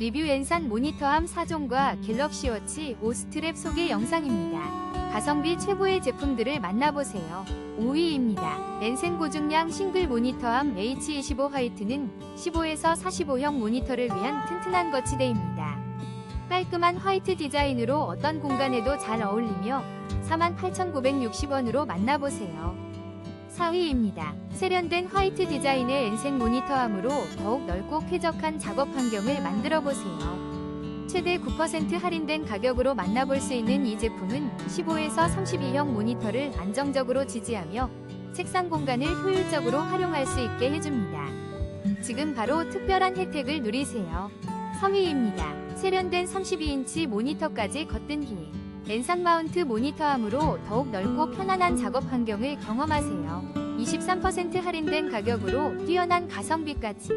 리뷰 N산 모니터함 4종과 갤럭시워치 5 스트랩 소개 영상입니다. 가성비 최고의 제품들을 만나보세요. 5위입니다. 엔센 고중량 싱글 모니터함 H25 화이트는 15에서 45형 모니터를 위한 튼튼한 거치대입니다. 깔끔한 화이트 디자인으로 어떤 공간에도 잘 어울리며 48,960원으로 만나보세요. 4위입니다. 세련된 화이트 디자인의 엔센 모니터함으로 더욱 넓고 쾌적한 작업 환경을 만들어 보세요. 최대 9% 할인된 가격으로 만나볼 수 있는 이 제품은 15에서 32형 모니터를 안정적으로 지지하며 책상 공간을 효율적으로 활용할 수 있게 해줍니다. 지금 바로 특별한 혜택을 누리세요. 3위입니다. 세련된 32인치 모니터까지 거뜬히 엔상 마운트 모니터함으로 더욱 넓고 편안한 작업 환경을 경험하세요. 23% 할인된 가격으로 뛰어난 가성비까지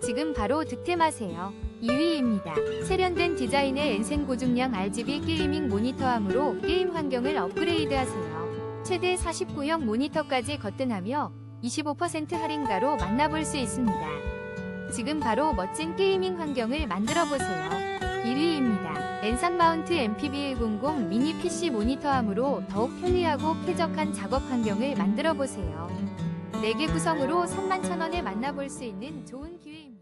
지금 바로 득템하세요. 2위입니다. 세련된 디자인의 엔센 고중량 RGB 게이밍 모니터함으로 게임 환경을 업그레이드하세요. 최대 49형 모니터까지 거뜬하며 25% 할인가로 만나볼 수 있습니다. 지금 바로 멋진 게이밍 환경을 만들어 보세요. 1위입니다. 엔상 마운트 MPB100 미니 PC 모니터함으로 더욱 편리하고 쾌적한 작업 환경을 만들어 보세요. 4개 구성으로 31,000원에 만나볼 수 있는 좋은 기회입니다.